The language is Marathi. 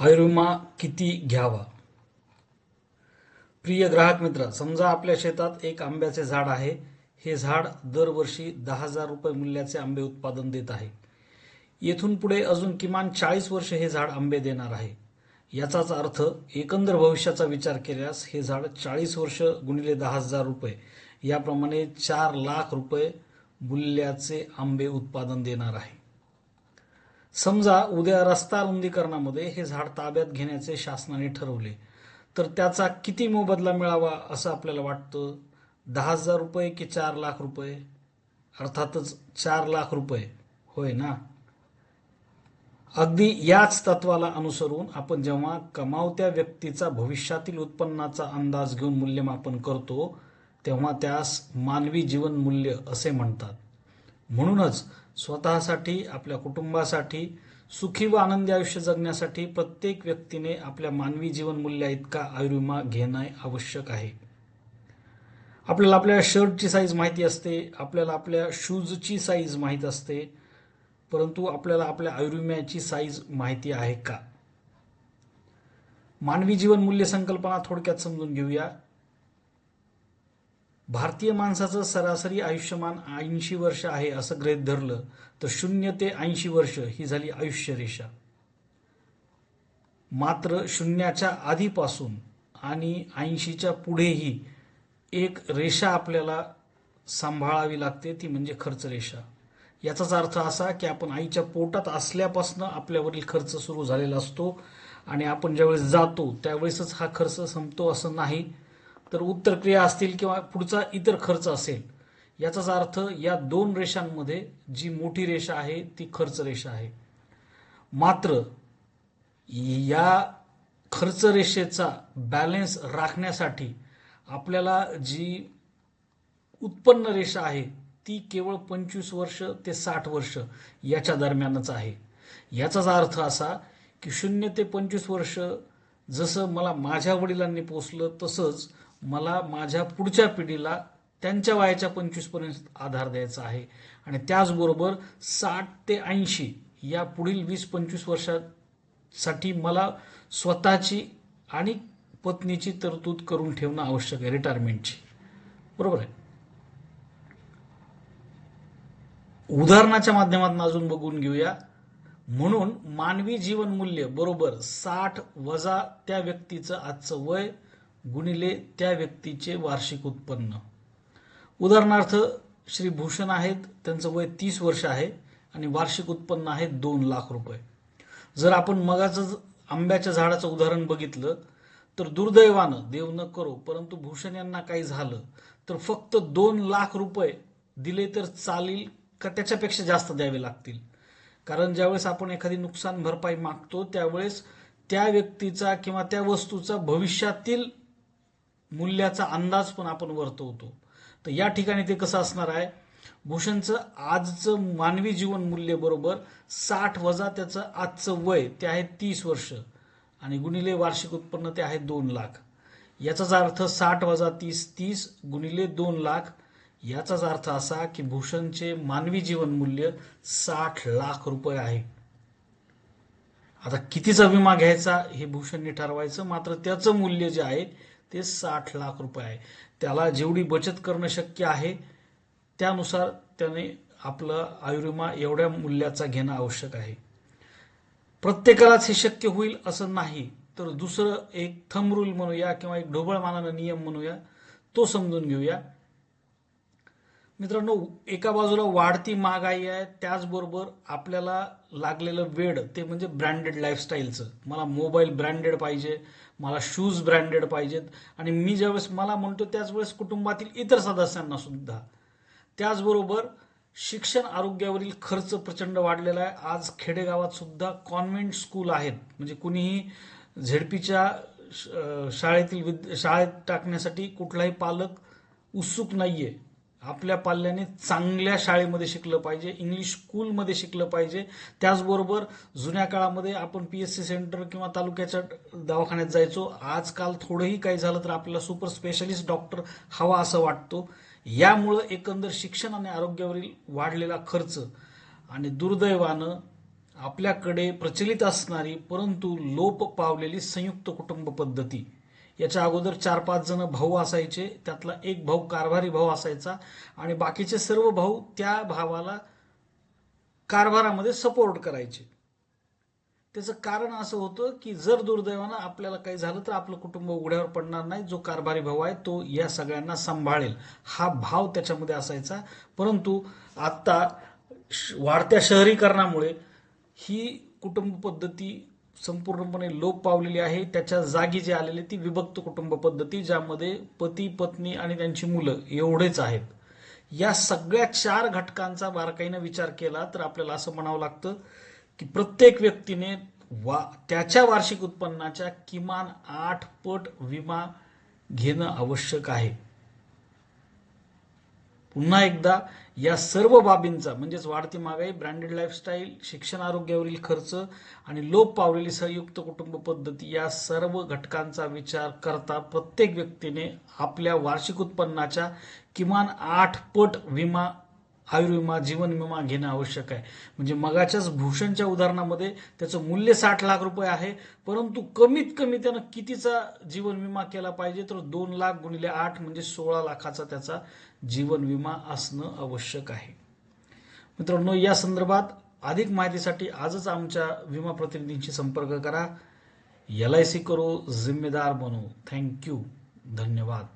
आयुर्विमा किती घ्यावा? प्रिय ग्राहक मित्र समजा आपल्या शेतात एक आंब्याचे झाड आहे. हे झाड दरवर्षी दहा हजार रुपये मूल्याचे आंबे उत्पादन देत आहे. येथून पुढे अजून किमान चाळीस वर्ष हे झाड आंबे देणार आहे. याचाच अर्थ एकंदर भविष्याचा विचार केल्यास हे झाड चाळीस वर्ष गुणिले दहा हजार रुपये याप्रमाणे चार लाख रुपये मूल्याचे आंबे उत्पादन देणार आहे. समजा उद्या रस्ता रुंदीकरणामध्ये हे झाड ताब्यात घेण्याचे शासनाने ठरवले तर त्याचा किती मोबदला मिळावा असं आपल्याला वाटतं? दहा हजार रुपये की चार लाख रुपये? अर्थातच चार लाख रुपये. होय ना? अगदी याच तत्वाला अनुसरून आपण जेव्हा कमावत्या व्यक्तीचा भविष्यातील उत्पन्नाचा अंदाज घेऊन मूल्यमापन करतो तेव्हा त्यास मानवी जीवन मूल्य असे म्हणतात. म्हणूनच स्वतःसाठी आपल्या कुटुंबासाठी सुखी व आनंदी आयुष्य जगण्यासाठी प्रत्येक व्यक्तीने आपल्या मानवी जीवन मूल्या इतका आयुर्विमा घेणे आवश्यक आहे. आपल्याला आपल्या शर्टची साईज माहिती असते आपल्याला आपल्या शूजची साईज माहीत असते परंतु आपल्याला आपल्या आयुर्विम्याची साईज माहिती आहे का? मानवी जीवन मूल्य संकल्पना थोडक्यात समजून घेऊया. भारतीय माणसाचं सरासरी आयुष्यमान ऐंशी वर्ष आहे असं गृहीत धरलं तर शून्य ते ऐंशी वर्ष ही झाली आयुष्य रेषा. मात्र शून्याच्या आधीपासून आणि ऐंशीच्या पुढेही एक रेषा आपल्याला सांभाळावी लागते ती म्हणजे खर्च रेषा. याचाच अर्थ असा की आपण आईच्या पोटात असल्यापासून आपल्यावरील खर्च सुरू झालेला असतो आणि आपण ज्यावेळेस जातो त्यावेळेसच हा खर्च संपतो असं नाही. तर उत्तर क्रिया असतील किंवा पुढचा इतर खर्च असेल याचाच अर्थ या दोन रेषांमध्ये जी मोठी रेषा आहे ती खर्च रेषा आहे. मात्र या खर्च रेषेचा बॅलन्स राखण्यासाठी आपल्याला जी उत्पन्न रेषा आहे ती केवळ पंचवीस वर्ष ते साठ वर्ष याच्या दरम्यानच आहे. याचाच अर्थ असा की शून्य ते पंचवीस वर्ष जसं मला माझ्या वडिलांनी पोचलं तसंच मला माझ्या पुढच्या पिढीला त्यांच्या वयाच्या पंचवीसपर्यंत आधार द्यायचा आहे. आणि त्याचबरोबर साठ ते ऐंशी या पुढील वीस पंचवीस वर्षासाठी मला स्वतःची आणि पत्नीची तरतूद करून ठेवणं आवश्यक आहे रिटायरमेंटची बरोबर आहे? उदाहरणाच्या माध्यमातून अजून बघून घेऊया. म्हणून मानवी जीवन मूल्य बरोबर साठ वजा त्या व्यक्तीचं आजचं वय गुणिले त्या व्यक्तीचे वार्षिक उत्पन्न. उदाहरणार्थ श्री भूषण आहेत त्यांचं वय तीस वर्ष आहे आणि वार्षिक उत्पन्न आहे दोन लाख रुपये. जर आपण मगाचं आंब्याच्या झाडाचं उदाहरण बघितलं तर दुर्दैवानं देव न करो परंतु भूषण यांना काही झालं तर फक्त दोन लाख रुपये दिले तर चालेल का त्याच्यापेक्षा जास्त द्यावे लागतील? कारण ज्यावेळेस आपण एखादी नुकसान भरपाई मागतो त्यावेळेस त्या व्यक्तीचा किंवा त्या वस्तूचा भविष्यातील मूल्याचा अंदाज पण आपण वर्तवतो. तर या ठिकाणी ते कसं असणार आहे? भूषणचं आजचं मानवी जीवन मूल्य बरोबर साठ वजा त्याचं आजचं वय ते आहे तीस वर्ष. आणि गुणिले वार्षिक उत्पन्न ते आहे दोन लाख. याचाच अर्थ साठ वजा तीस तीस गुणिले दोन लाख. याचाच अर्थ असा की भूषणचे मानवी जीवन मूल्य साठ लाख रुपये आहे. आता कितीचा विमा घ्यायचा हे भूषणने ठरवायचं मात्र त्याचं मूल्य जे आहे ते साठ लाख रुपये आहे. त्याला जेवढी बचत करणं शक्य आहे त्यानुसार त्याने आपलं आयुर्विमा एवढ्या मूल्याचा घेणं आवश्यक आहे. प्रत्येकालाच हे शक्य होईल असं नाही तर दुसरं एक थंब रूल म्हणूया किंवा एक ढोबळमानानं नियम म्हणूया तो समजून घेऊया. मित्रांनो एका बाजूला वाढती महागाई आहे त्याचबरोबर आपल्याला लागलेलं वेळ ते म्हणजे ब्रँडेड लाईफस्टाईलचं मला मोबाईल ब्रँडेड पाहिजे मला शूज ब्रँडेड पाहिजेत. आणि मी ज्यावेळेस मला म्हणतो त्याच वेळेस कुटुंबातील इतर सदस्यांना सुद्धा. त्याचबरोबर शिक्षण आरोग्यावरील खर्च प्रचंड वाढलेला आहे. आज खेडेगावात सुद्धा कॉन्व्हेंट स्कूल आहेत. म्हणजे कुणीही झेडपीच्या शाळेतील विद शाळेत टाकण्यासाठी कुठलाही पालक उत्सुक नाहीये. आपल्या पाल्याने चांगल्या शाळेमध्ये शिकलं पाहिजे इंग्लिश स्कूलमध्ये शिकलं पाहिजे. त्याचबरोबर जुन्या काळामध्ये आपण पी एस सी सेंटर किंवा तालुक्याच्या दवाखान्यात जायचो. आजकाल थोडंही काही झालं तर आपल्याला सुपर स्पेशलिस्ट डॉक्टर हवा असं वाटतो. यामुळं एकंदर शिक्षण आणि आरोग्यावरील वाढलेला खर्च आणि दुर्दैवानं आपल्याकडे प्रचलित असणारी परंतु लोप पावलेली संयुक्त कुटुंब पद्धती. याच्या अगोदर चार पाच जण भाऊ असायचे त्यातला एक भाऊ कारभारी भाऊ असायचा आणि बाकीचे सर्व भाऊ त्या भावाला कारभारामध्ये सपोर्ट करायचे. त्याचं कारण असं होतं की जर दुर्दैवानं आपल्याला काही झालं तर आपलं कुटुंब उघड्यावर पडणार नाही जो कारभारी भाऊ आहे तो या सगळ्यांना सांभाळेल. हा भाव त्याच्यामध्ये असायचा. परंतु आत्ता श- वाढत्या शहरीकरणामुळे ही कुटुंब पद्धती संपूर्णपणे लोप पावलेली आहे. त्याच्या जागी जे आलेले ती विभक्त कुटुंब पद्धती ज्यामध्ये पती पत्नी आणि त्यांची मुलं एवढेच आहेत. या सगळ्या चार घटकांचा बारकाईनं विचार केला तर आपल्याला असं म्हणावं लागतं की प्रत्येक व्यक्तीने वा त्याच्या वार्षिक उत्पन्नाच्या किमान आठ पट विमा घेणं आवश्यक आहे. पुन्हा एकदा या सर्व बाबींचा म्हणजेच वाढती महागाई ब्रँडेड लाईफस्टाईल शिक्षण आरोग्यावरील खर्च आणि लोप पावलेली संयुक्त कुटुंब पद्धती या सर्व घटकांचा विचार करता प्रत्येक व्यक्तीने आपल्या वार्षिक उत्पन्नाच्या किमान आठ पट विमा आयुर्विमा जीवन विमा घेणं आवश्यक आहे. म्हणजे मगाच्याच भूषणच्या उदाहरणामध्ये त्याचं मूल्य साठ लाख रुपये आहे परंतु कमीत कमी त्यानं कितीचा जीवन विमा केला पाहिजे? तर दोन लाख गुणिले आठ म्हणजे सोळा लाखाचा त्याचा जीवन विमा असणं आवश्यक आहे. मित्रांनो या संदर्भात अधिक माहितीसाठी आजच आमच्या विमा प्रतिनिधींशी संपर्क करा. एल आय सी करो जिम्मेदार बनू. थँक्यू. धन्यवाद.